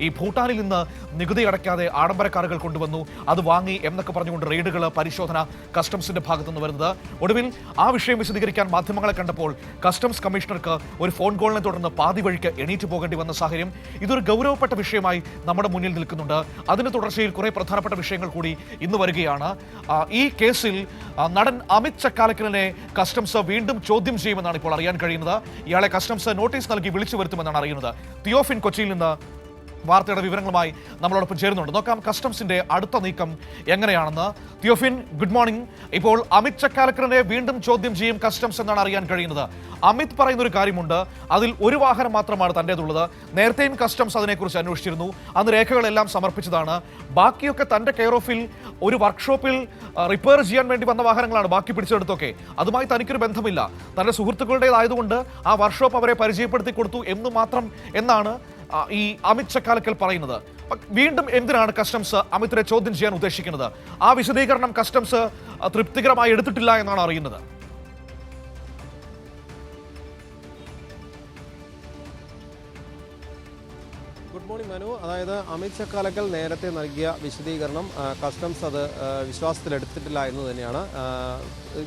ഈ ഭൂട്ടാനിൽ നിന്ന് നികുതി അടയ്ക്കാതെ ആഡംബര കാറുകൾ കൊണ്ടുവന്നു. അത് വാങ്ങി എന്നൊക്കെ പറഞ്ഞുകൊണ്ട് റെയ്ഡുകൾ പരിശോധന കസ്റ്റംസിന്റെ ഭാഗത്തു നിന്ന് വരുന്നത്. ഒടുവിൽ ആ വിഷയം വിശദീകരിക്കാൻ മാധ്യമങ്ങളെ കണ്ടപ്പോൾ കസ്റ്റംസ് കമ്മീഷണർക്ക് ഒരു ഫോൺ കോളിനെ തുടർന്ന് പാതി വഴിക്ക് എണീറ്റ് പോകേണ്ടി വന്ന സാഹചര്യം ഇതൊരു ഗൗരവപ്പെട്ട വിഷയമായി നമ്മുടെ മുന്നിൽ നിൽക്കുന്നുണ്ട്. അതിന് തുടർച്ചയിൽ കുറെ പ്രധാനപ്പെട്ട വിഷയങ്ങൾ കൂടി ഇന്ന് വരികയാണ്. ഈ കേസിൽ നടൻ അമിത് ചക്കാലക്കലിനെ കസ്റ്റംസ് വീണ്ടും ചോദ്യം ചെയ്യുമെന്നാണ് ഇപ്പോൾ അറിയാൻ കഴിയുന്നത്. ഇയാളെ കസ്റ്റംസ് നോട്ടീസ് നൽകി വിളിച്ചു വരുത്തുമെന്നാണ് അറിയുന്നത്. തിയോഫിൻ കൊച്ചിയിൽ നിന്ന് വാർത്തയുടെ വിവരങ്ങളുമായി നമ്മളോടൊപ്പം ചേരുന്നുണ്ട്. നോക്കാം കസ്റ്റംസിന്റെ അടുത്ത നീക്കം എങ്ങനെയാണെന്ന്. തിയോഫിൻ ഗുഡ് മോർണിംഗ്. ഇപ്പോൾ അമിത് ചക്കാലക്കറിനെ വീണ്ടും ചോദ്യം ചെയ്യും കസ്റ്റംസ് എന്നാണ് അറിയാൻ കഴിയുന്നത്. അമിത് പറയുന്ന ഒരു കാര്യമുണ്ട്. അതിൽ ഒരു വാഹനം മാത്രമാണ് തന്റെതുള്ളത്. നേരത്തെയും കസ്റ്റംസ് അതിനെക്കുറിച്ച് അന്വേഷിച്ചിരുന്നു. അന്ന് രേഖകളെല്ലാം സമർപ്പിച്ചതാണ്. ബാക്കിയൊക്കെ തന്റെ കെയർ ഓഫിൽ ഒരു വർക്ക്ഷോപ്പിൽ റിപ്പയർ ചെയ്യാൻ വേണ്ടി വന്ന വാഹനങ്ങളാണ് ബാക്കി പിടിച്ചെടുത്തൊക്കെ അതുമായി തനിക്കൊരു ബന്ധമില്ല. തന്റെ സുഹൃത്തുക്കളുടേതായതുകൊണ്ട് ആ വർക്ക്ഷോപ്പ് അവരെ പരിചയപ്പെടുത്തി കൊടുത്തു എന്ന് മാത്രം എന്നാണ് ഈ അമിത് ചക്കാലക്കൽ പറയുന്നത്. വീണ്ടും എന്തിനാണ് കസ്റ്റംസ് അമിത്തിനെ ചോദ്യം ചെയ്യാൻ ഉദ്ദേശിക്കുന്നത്? ആ വിശദീകരണം കസ്റ്റംസ് തൃപ്തികരമായി എടുത്തിട്ടില്ല എന്നാണ് അറിയുന്നത്. മനു അതായത് അമിത് ചക്കാലക്കൽ നേരത്തെ നൽകിയ വിശദീകരണം കസ്റ്റംസ് അത് വിശ്വാസത്തിലെടുത്തിട്ടില്ല എന്ന് തന്നെയാണ്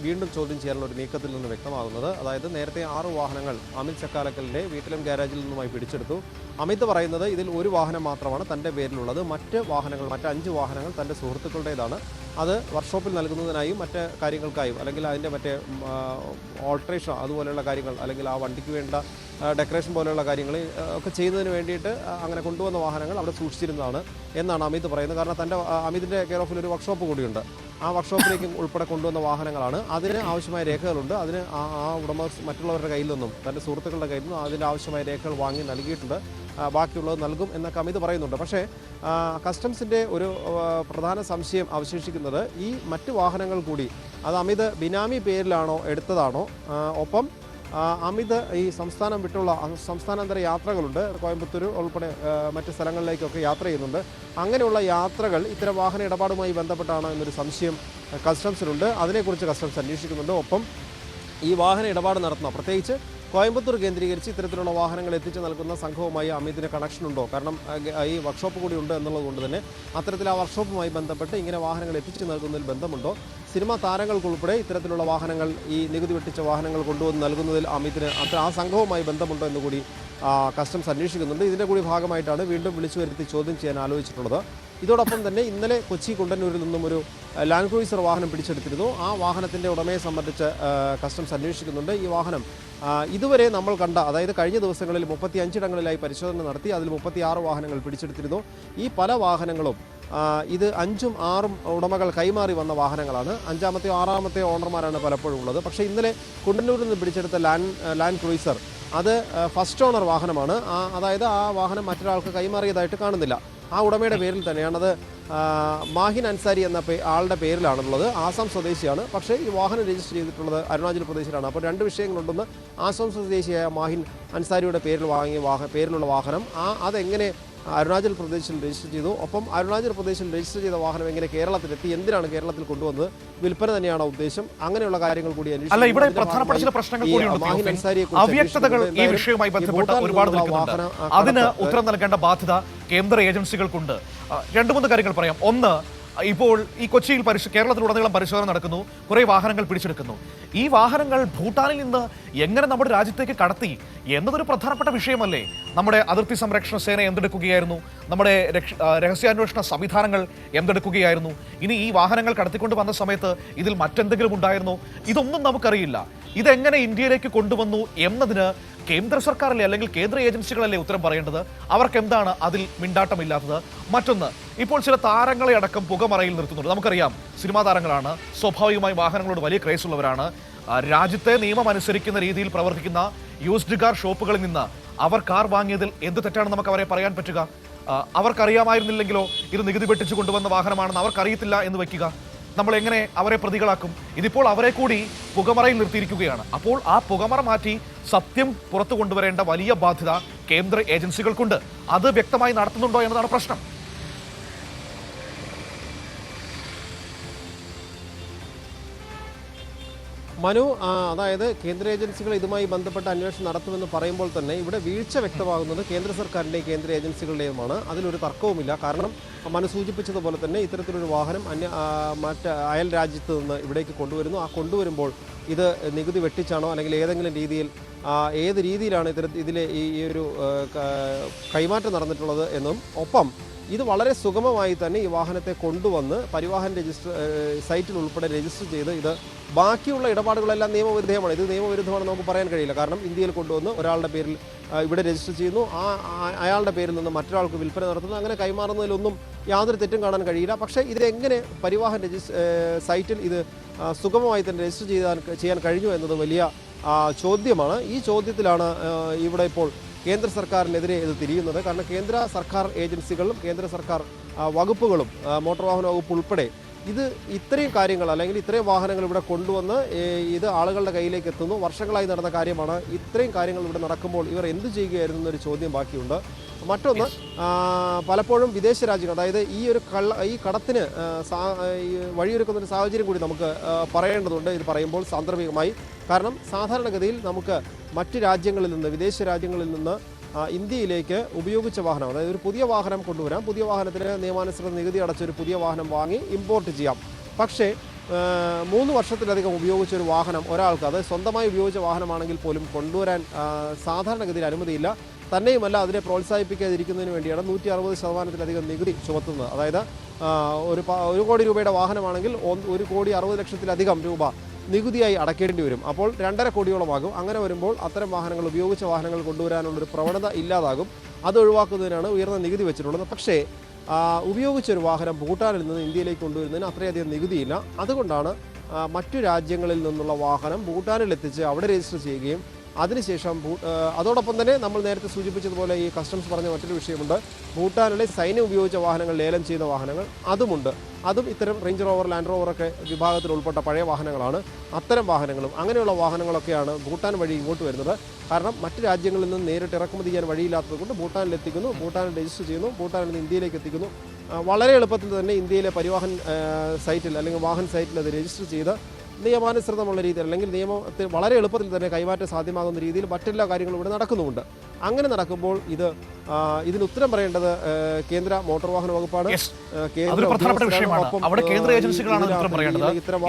വീണ്ടും ചോദ്യം ചെയ്യാനുള്ള ഒരു നീക്കത്തിൽ നിന്ന് വ്യക്തമാകുന്നത്. അതായത് നേരത്തെ ആറ് വാഹനങ്ങൾ അമിത് ചക്കാലക്കലിന്റെ വീട്ടിലും ഗാരേജിൽ നിന്നുമായി പിടിച്ചെടുത്തു. അമിത് പറയുന്നത് ഇതിൽ ഒരു വാഹനം മാത്രമാണ് തന്റെ പേരിലുള്ളത്. മറ്റ് വാഹനങ്ങൾ മറ്റ് അഞ്ച് വാഹനങ്ങൾ തന്റെ സുഹൃത്തുക്കളുടേതാണ്. അത് വർക്ക്ഷോപ്പിൽ നൽകുന്നതിനായും മറ്റ് കാര്യങ്ങൾക്കായും അല്ലെങ്കിൽ അതിന്റെ മറ്റേ ഓൾട്രേഷൻ അതുപോലെയുള്ള കാര്യങ്ങൾ അല്ലെങ്കിൽ ആ വണ്ടിക്ക് വേണ്ട ഡെക്കറേഷൻ പോലെയുള്ള കാര്യങ്ങൾ ഒക്കെ ചെയ്യുന്നതിന് വേണ്ടിയിട്ട് അങ്ങനെ കൊണ്ടുവന്ന വാഹനങ്ങൾ അവിടെ സൂക്ഷിച്ചിരുന്നതാണ് എന്നാണ് അമിത് പറയുന്നത്. കാരണം തന്റെ അമിതിന്റെ കെയർ ഓഫിൽ ഒരു വർക്ക്ഷോപ്പ് കൂടിയുണ്ട്. ആ വർക്ക്ഷോപ്പിലേക്ക് ഉൾപ്പെടെ കൊണ്ടുവന്ന വാഹനങ്ങളാണ്. അതിന് ആവശ്യമായ രേഖകളുണ്ട്. അതിന് ആ ഉടമ മറ്റുള്ളവരുടെ കയ്യിൽ നിന്നും തന്റെ സുഹൃത്തുക്കളുടെ കയ്യിൽ നിന്നും അതിന്റെ ആവശ്യമായ രേഖകൾ വാങ്ങി നൽകിയിട്ടുണ്ട്. ബാക്കിയുള്ളത് നൽകും എന്നൊക്കെ അമിത് പറയുന്നുണ്ട്. പക്ഷേ കസ്റ്റംസിന്റെ ഒരു പ്രധാന സംശയം അവശേഷിക്കുന്നത് ഈ മറ്റ് വാഹനങ്ങൾ കൂടി അത് അമിത് ബിനാമി പേരിലാണോ എടുത്തതാണോ? ഒപ്പം അമിത് ഈ സംസ്ഥാനം വിട്ടുള്ള സംസ്ഥാനാന്തര യാത്രകളുണ്ട്. കോയമ്പത്തൂർ ഉൾപ്പെടെ മറ്റ് സ്ഥലങ്ങളിലേക്കൊക്കെ യാത്ര ചെയ്യുന്നുണ്ട്. അങ്ങനെയുള്ള യാത്രകൾ ഇത്തരം വാഹന ഇടപാടുമായി ബന്ധപ്പെട്ടാണോ എന്നൊരു സംശയം കസ്റ്റംസിനുണ്ട് അതിനെക്കുറിച്ച് കസ്റ്റംസ് അന്വേഷിക്കുന്നുണ്ട്. ഒപ്പം ഈ വാഹന ഇടപാട് നടത്തുന്ന പ്രത്യേകിച്ച് കോയമ്പത്തൂർ കേന്ദ്രീകരിച്ച് ഇത്തരത്തിലുള്ള വാഹനങ്ങൾ എത്തിച്ചു നൽകുന്ന സംഘവുമായി അമിതിന് കണക്ഷൻ ഉണ്ടോ? കാരണം ഈ വർക്ക്ഷോപ്പ് കൂടി ഉണ്ട് എന്നുള്ളത് കൊണ്ട് തന്നെ അത്തരത്തിൽ ആ വർക്ക്ഷോപ്പുമായി ബന്ധപ്പെട്ട് ഇങ്ങനെ വാഹനങ്ങൾ എത്തിച്ചു നൽകുന്നതിൽ ബന്ധമുണ്ടോ? സിനിമാ താരങ്ങൾക്കുൾപ്പെടെ ഇത്തരത്തിലുള്ള വാഹനങ്ങൾ ഈ നികുതി വെട്ടിച്ച വാഹനങ്ങൾ കൊണ്ടുവന്ന് നൽകുന്നതിൽ അമിതിന് അത്ര ആ സംഘവുമായി ബന്ധമുണ്ടോ എന്ന് കൂടി കസ്റ്റംസ് അന്വേഷിക്കുന്നുണ്ട്. ഇതിന്റെ കൂടി ഭാഗമായിട്ടാണ് വീണ്ടും വിളിച്ചു വരുത്തി ചോദ്യം ചെയ്യാൻ ആലോചിച്ചിട്ടുള്ളത്. ഇതോടൊപ്പം തന്നെ ഇന്നലെ കൊച്ചി കുണ്ടന്നൂരിൽ നിന്നും ഒരു ലാൻഡ് ക്രൂയിസർ വാഹനം പിടിച്ചെടുത്തിരുന്നു. ആ വാഹനത്തിന്റെ ഉടമയെ സംബന്ധിച്ച് കസ്റ്റംസ് അന്വേഷിക്കുന്നുണ്ട്. ഈ വാഹനം ഇതുവരെ നമ്മൾ കണ്ട അതായത് കഴിഞ്ഞ ദിവസങ്ങളിൽ മുപ്പത്തി അഞ്ചിടങ്ങളിലായി പരിശോധന നടത്തി അതിൽ മുപ്പത്തിയാറ് വാഹനങ്ങൾ പിടിച്ചെടുത്തിരുന്നു. ഈ പല വാഹനങ്ങളും ഇത് അഞ്ചും ആറും ഉടമകൾ കൈമാറി വന്ന വാഹനങ്ങളാണ്. അഞ്ചാമത്തെയോ ആറാമത്തെയോ ഓണർമാരാണ് പലപ്പോഴും ഉള്ളത്. പക്ഷേ ഇന്നലെ കുണ്ടന്നൂരിൽ നിന്ന് പിടിച്ചെടുത്ത ലാൻഡ് ലാൻഡ് ക്രൂയിസർ അത് ഫസ്റ്റ് ഓണർ വാഹനമാണ്. അതായത് ആ വാഹനം മറ്റൊരാൾക്ക് കൈമാറിയതായിട്ട് കാണുന്നില്ല. ആ ഉടമയുടെ പേരിൽ തന്നെയാണത് മാഹിൻ അൻസാരി എന്ന പേ ആളുടെ പേരിലാണുള്ളത്. ആസാം സ്വദേശിയാണ്. പക്ഷേ ഈ വാഹനം രജിസ്റ്റർ ചെയ്തിട്ടുള്ളത് അരുണാചൽ പ്രദേശിലാണ്. അപ്പോൾ രണ്ട് വിഷയങ്ങളുണ്ടെന്ന് ആസാം സ്വദേശിയായ മാഹിൻ അൻസാരിയുടെ പേരിൽ വാങ്ങിയ വാഹ പേരിലുള്ള വാഹനം. ആ അതെങ്ങനെ അരുണാചൽ പ്രദേശിൽ രജിസ്റ്റർ ചെയ്തു. ഒപ്പം അരുണാചൽ പ്രദേശിൽ രജിസ്റ്റർ ചെയ്ത വാഹനം എങ്ങനെ കേരളത്തിലെത്തി? എന്തിനാണ് കേരളത്തിൽ കൊണ്ടുവന്നത്? വിൽപ്പന തന്നെയാണ് ഉദ്ദേശം? അങ്ങനെയുള്ള കാര്യങ്ങൾ കൂടി അല്ല. ഇവിടെ അതിന്റെ പ്രധാനപ്പെട്ട ചില പ്രശ്നങ്ങൾ കൂടിയുണ്ട് അവ്യക്തതകൾ ഈ വിഷയവുമായി ബന്ധപ്പെട്ട് ഒരുപാട് നിൽക്കുന്നുണ്ട് അതിന് ഉത്തരം നൽകേണ്ട ബാധ്യത കേന്ദ്ര ഏജൻസികൾക്കുണ്ട്. രണ്ട് മൂന്ന് കാര്യങ്ങൾ പറയാം. ഒന്ന് ഇപ്പോൾ ഈ കൊച്ചിയിൽ പരിശ കേരളത്തിലുടനീളം പരിശോധന നടക്കുന്നു. കുറേ വാഹനങ്ങൾ പിടിച്ചെടുക്കുന്നു. ഈ വാഹനങ്ങൾ ഭൂട്ടാനിൽ നിന്ന് എങ്ങനെ നമ്മുടെ രാജ്യത്തേക്ക് കടത്തി? എന്നതൊരു പ്രധാനപ്പെട്ട വിഷയമല്ലേ. നമ്മുടെ അതിർത്തി സംരക്ഷണ സേന എന്തെടുക്കുകയായിരുന്നു? നമ്മുടെ രഹസ്യാന്വേഷണ സംവിധാനങ്ങൾ എന്തെടുക്കുകയായിരുന്നു? ഇനി ഈ വാഹനങ്ങൾ കടത്തിക്കൊണ്ട് വന്ന സമയത്ത് ഇതിൽ മറ്റെന്തെങ്കിലും ഉണ്ടായിരുന്നു? ഇതൊന്നും നമുക്കറിയില്ല. ഇതെങ്ങനെ ഇന്ത്യയിലേക്ക് കൊണ്ടുവന്നു എന്നതിന് കേന്ദ്ര സർക്കാരല്ലേ അല്ലെങ്കിൽ കേന്ദ്ര ഏജൻസികളല്ലേ ഉത്തരം പറയേണ്ടത്? അവർക്ക് എന്താണ് അതിൽ മിണ്ടാട്ടമില്ലാത്തത്? മറ്റൊന്ന് ഇപ്പോൾ ചില താരങ്ങളെ അടക്കം പുകമറയിൽ നിർത്തുന്നുണ്ട്. നമുക്കറിയാം സിനിമാ താരങ്ങളാണ് സ്വാഭാവികമായും വാഹനങ്ങളോട് വലിയ ക്രേസ് ഉള്ളവരാണ്. രാജ്യത്തെ നിയമം അനുസരിക്കുന്ന രീതിയിൽ പ്രവർത്തിക്കുന്ന യൂസ്ഡ് കാർ ഷോപ്പുകളിൽ നിന്ന് അവർ കാർ വാങ്ങിയതിൽ എന്ത് തെറ്റാണ് നമുക്ക് അവരെ പറയാൻ പറ്റുക? അവർക്കറിയാമായിരുന്നില്ലെങ്കിലോ? ഇത് നികുതി വെട്ടിച്ചു കൊണ്ടുവന്ന വാഹനമാണെന്ന് അവർക്കറിയത്തില്ല എന്ന് വെക്കുക നമ്മൾ എങ്ങനെ അവരെ പ്രതികളാക്കും? ഇതിപ്പോൾ അവരെ കൂടി പുകമറയിൽ നിർത്തിയിരിക്കുകയാണ്. അപ്പോൾ ആ പുകമറ മാറ്റി സത്യം പുറത്തു കൊണ്ടുവരേണ്ട വലിയ ബാധ്യത കേന്ദ്ര ഏജൻസികൾക്കുണ്ട്. അത് വ്യക്തമായി നടത്തുന്നുണ്ടോ എന്നതാണ് പ്രശ്നം. മനു അതായത് കേന്ദ്ര ഏജൻസികൾ ഇതുമായി ബന്ധപ്പെട്ട അന്വേഷണം നടത്തുമെന്ന് പറയുമ്പോൾ തന്നെ ഇവിടെ വീഴ്ച വ്യക്തമാകുന്നത് കേന്ദ്ര സർക്കാരിന്റെയും കേന്ദ്ര ഏജൻസികളുടെയുമാണ്. അതിലൊരു തർക്കവുമില്ല. കാരണം മനു സൂചിപ്പിച്ചതുപോലെ തന്നെ ഇത്തരത്തിലൊരു വാഹനം അന്യ മറ്റ് അയൽ രാജ്യത്ത് നിന്ന് ഇവിടേക്ക് കൊണ്ടുവരുന്നു. ആ കൊണ്ടുവരുമ്പോൾ ഇത് നികുതി വെട്ടിച്ചാണോ അല്ലെങ്കിൽ ഏതെങ്കിലും രീതിയിൽ ഏത് രീതിയിലാണ് ഇത്തര ഇതിലെ ഈ ഒരു കൈമാറ്റം നടന്നിട്ടുള്ളത് എന്നും ഒപ്പം ഇത് വളരെ സുഗമമായി തന്നെ ഈ വാഹനത്തെ കൊണ്ടുവന്ന് പരിവാഹൻ രജിസ്റ്റർ സൈറ്റിൽ ഉൾപ്പെടെ രജിസ്റ്റർ ചെയ്ത് ഇത് ബാക്കിയുള്ള ഇടപാടുകളെല്ലാം നിയമവിരുദ്ധമാണ്. ഇത് നിയമവിരുദ്ധമാണെന്ന് നമുക്ക് പറയാൻ കഴിയില്ല. കാരണം ഇന്ത്യയിൽ കൊണ്ടുവന്ന് ഒരാളുടെ പേരിൽ ഇവിടെ രജിസ്റ്റർ ചെയ്യുന്നു. ആ അയാളുടെ പേരിൽ നിന്ന് മറ്റൊരാൾക്ക് വിൽപ്പന നടത്തുന്നു. അങ്ങനെ കൈമാറുന്നതിലൊന്നും യാതൊരു തെറ്റും കാണാൻ കഴിയില്ല. പക്ഷേ ഇതെങ്ങനെ പരിവാഹൻ രജിസ്റ്റർ സൈറ്റിൽ ഇത് സുഗമമായി തന്നെ രജിസ്റ്റർ ചെയ്യാൻ ചെയ്യാൻ കഴിഞ്ഞു എന്നത് വലിയ ചോദ്യമാണ്. ഈ ചോദ്യത്തിലാണ് ഇവിടെ ഇപ്പോൾ കേന്ദ്ര സർക്കാരിനെതിരെ ഇത് തിരിയുന്നത്. കാരണം കേന്ദ്ര സർക്കാർ ഏജൻസികളും കേന്ദ്ര സർക്കാർ വകുപ്പുകളും മോട്ടോർ വാഹന വകുപ്പ് ഉൾപ്പെടെ ഇത് ഇത്രയും കാര്യങ്ങൾ അല്ലെങ്കിൽ ഇത്രയും വാഹനങ്ങൾ ഇവിടെ കൊണ്ടുവന്ന് ഇത് ആളുകളുടെ കയ്യിലേക്ക് എത്തുന്നു. വർഷങ്ങളായി നടന്ന കാര്യമാണ്. ഇത്രയും കാര്യങ്ങൾ ഇവിടെ നടക്കുമ്പോൾ ഇവർ എന്ത് ചെയ്യുകയായിരുന്നു എന്നൊരു ചോദ്യം ബാക്കിയുണ്ട്. മറ്റൊന്ന് പലപ്പോഴും വിദേശ രാജ്യങ്ങൾ അതായത് ഈ ഒരു കള്ള ഈ കടത്തിന് വഴിയൊരുക്കുന്ന ഒരു സാഹചര്യം കൂടി നമുക്ക് പറയേണ്ടതുണ്ട്. ഇത് പറയുമ്പോൾ സാന്ദർഭികമായി. കാരണം സാധാരണഗതിയിൽ നമുക്ക് മറ്റ് രാജ്യങ്ങളിൽ നിന്ന് വിദേശ രാജ്യങ്ങളിൽ നിന്ന് ഇന്ത്യയിലേക്ക് ഉപയോഗിച്ച വാഹനം അതായത് ഒരു പുതിയ വാഹനം കൊണ്ടുവരാം. പുതിയ വാഹനത്തിന് നിയമാനുസൃത നികുതി അടച്ച ഒരു പുതിയ വാഹനം വാങ്ങി ഇമ്പോർട്ട് ചെയ്യാം. പക്ഷേ മൂന്ന് വർഷത്തിലധികം ഉപയോഗിച്ച ഒരു വാഹനം ഒരാൾക്ക് അത് സ്വന്തമായി ഉപയോഗിച്ച വാഹനമാണെങ്കിൽ പോലും കൊണ്ടുവരാൻ സാധാരണഗതിയിൽ അനുമതിയില്ല. തന്നെയുമല്ല അതിനെ പ്രോത്സാഹിപ്പിക്കാതിരിക്കുന്നതിന് വേണ്ടിയാണ് നൂറ്റി അറുപത് ശതമാനത്തിലധികം നികുതി ചുമത്തുന്നത്. അതായത് ഒരു ഒരു കോടി രൂപയുടെ വാഹനമാണെങ്കിൽ ഒരു കോടി അറുപത് ലക്ഷത്തിലധികം രൂപ നികുതിയായി അടയ്ക്കേണ്ടി വരും. അപ്പോൾ രണ്ടര കോടിയോളമാകും. അങ്ങനെ വരുമ്പോൾ അത്തരം വാഹനങ്ങൾ ഉപയോഗിച്ച വാഹനങ്ങൾ കൊണ്ടുവരാനുള്ളൊരു പ്രവണത ഇല്ലാതാകും. അത് ഒഴിവാക്കുന്നതിനാണ് ഉയർന്ന നികുതി വെച്ചിട്ടുള്ളത്. പക്ഷേ ഉപയോഗിച്ചൊരു വാഹനം ഭൂട്ടാനിൽ നിന്ന് ഇന്ത്യയിലേക്ക് കൊണ്ടുവരുന്നതിന് അത്രയധികം നികുതിയില്ല. അതുകൊണ്ടാണ് മറ്റു രാജ്യങ്ങളിൽ നിന്നുള്ള വാഹനം ഭൂട്ടാനിൽ എത്തിച്ച് അവിടെ രജിസ്റ്റർ ചെയ്യുകയും അതിനുശേഷം അതോടൊപ്പം തന്നെ നമ്മൾ നേരത്തെ സൂചിപ്പിച്ചതുപോലെ ഈ കസ്റ്റംസ് പറഞ്ഞ മറ്റൊരു വിഷയമുണ്ട്. ഭൂട്ടാനിലെ സൈന്യം ഉപയോഗിച്ച വാഹനങ്ങൾ ലേലം ചെയ്ത വാഹനങ്ങൾ അതുമുണ്ട്. അതും ഇത്തരം റേഞ്ച് റോവർ ലാൻഡ് റോവറൊക്കെ വിഭാഗത്തിൽ ഉൾപ്പെട്ട പഴയ വാഹനങ്ങളാണ്. അത്തരം വാഹനങ്ങളും അങ്ങനെയുള്ള വാഹനങ്ങളൊക്കെയാണ് ഭൂട്ടാൻ വഴി ഇങ്ങോട്ട് വരുന്നത്. കാരണം മറ്റ് രാജ്യങ്ങളിൽ നിന്ന് നേരിട്ട് ഇറക്കുമതി ചെയ്യാൻ വഴിയില്ലാത്തത് കൊണ്ട് ഭൂട്ടാനിൽ എത്തിക്കുന്നു ഭൂട്ടാനിൽ രജിസ്റ്റർ ചെയ്യുന്നു ഭൂട്ടാനിൽ നിന്ന് ഇന്ത്യയിലേക്ക് എത്തിക്കുന്നു. വളരെ എളുപ്പത്തിൽ തന്നെ ഇന്ത്യയിലെ പരിവാഹൻ സൈറ്റിൽ അല്ലെങ്കിൽ വാഹൻ സൈറ്റിൽ അത് രജിസ്റ്റർ ചെയ്ത് നിയമാനുസൃതമുള്ള രീതിയിൽ അല്ലെങ്കിൽ നിയമത്തിൽ വളരെ എളുപ്പത്തിൽ തന്നെ കൈമാറ്റം സാധ്യമാകുന്ന രീതിയിൽ മറ്റെല്ലാ കാര്യങ്ങളും ഇവിടെ നടക്കുന്നുമുണ്ട്. അങ്ങനെ നടക്കുമ്പോൾ ഇത് ഇതിന് ഉത്തരം പറയേണ്ടത് കേന്ദ്ര മോട്ടോർ വാഹന വകുപ്പാണ്. ഇത്തരം.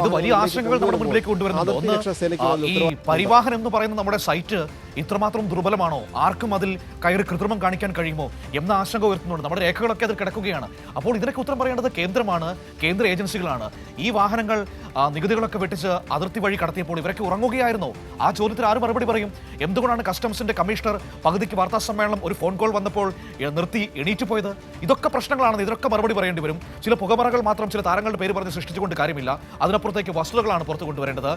പരിവാഹൻ എന്ന് പറയുന്ന നമ്മുടെ സൈറ്റ് ഇത്രമാത്രം ദുർബലമാണോ? ആർക്കും അതിൽ കയറി കൃത്രിമം കാണിക്കാൻ കഴിയുമോ? എന്ന ആശങ്ക ഉയർത്തുന്നുണ്ട്. നമ്മുടെ രേഖകളൊക്കെ അതിൽ കിടക്കുകയാണ്. അപ്പോൾ ഇതിനൊക്കെ ഉത്തരം പറയേണ്ടത് കേന്ദ്രമാണ് കേന്ദ്ര ഏജൻസികളാണ്. ഈ വാഹനങ്ങൾ നികുതികളൊക്കെ വെട്ടിച്ച് അതിർത്തി വഴി കടത്തിയപ്പോൾ ഇവരൊക്കെ ഉറങ്ങുകയായിരുന്നോ. ആ ചോദ്യത്തിന് ആര് മറുപടി പറയും? എന്തുകൊണ്ടാണ് കസ്റ്റംസിന്റെ കമ്മീഷണർ പകുതിക്ക് വാർത്താ സമ്മേളനം ഒരു ഫോൺ കോൾ വന്നപ്പോൾ നിർത്തി എണീറ്റ് പോയത്? ഇതൊക്കെ പ്രശ്നങ്ങളാണ് ഇതിനൊക്കെ മറുപടി പറയേണ്ടി വരും. ചില പുകമറകൾ മാത്രം ചില താരങ്ങളുടെ പേര് പറഞ്ഞ് സൃഷ്ടിച്ചുകൊണ്ട് കാര്യമില്ല. അതിനപ്പുറത്തേക്ക് വസ്തുതകളാണ് പുറത്തു കൊണ്ടുവരേണ്ടത്.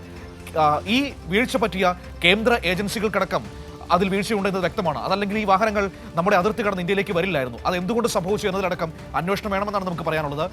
ഈ വീഴ്ച പറ്റിയ കേന്ദ്ര ഏജൻസികൾക്കടക്കം അതിൽ വീഴ്ചയുണ്ടെന്ന് വ്യക്തമാണ്. അതല്ലെങ്കിൽ ഈ വാഹനങ്ങൾ നമ്മുടെ അതിർത്തി കടന്ന് ഇന്ത്യയിലേക്ക് വരില്ലായിരുന്നു. അത് എന്തുകൊണ്ട് സംഭവിച്ചു എന്നതിലടക്കം അന്വേഷണം വേണമെന്നാണ് നമുക്ക് പറയാനുള്ളത്.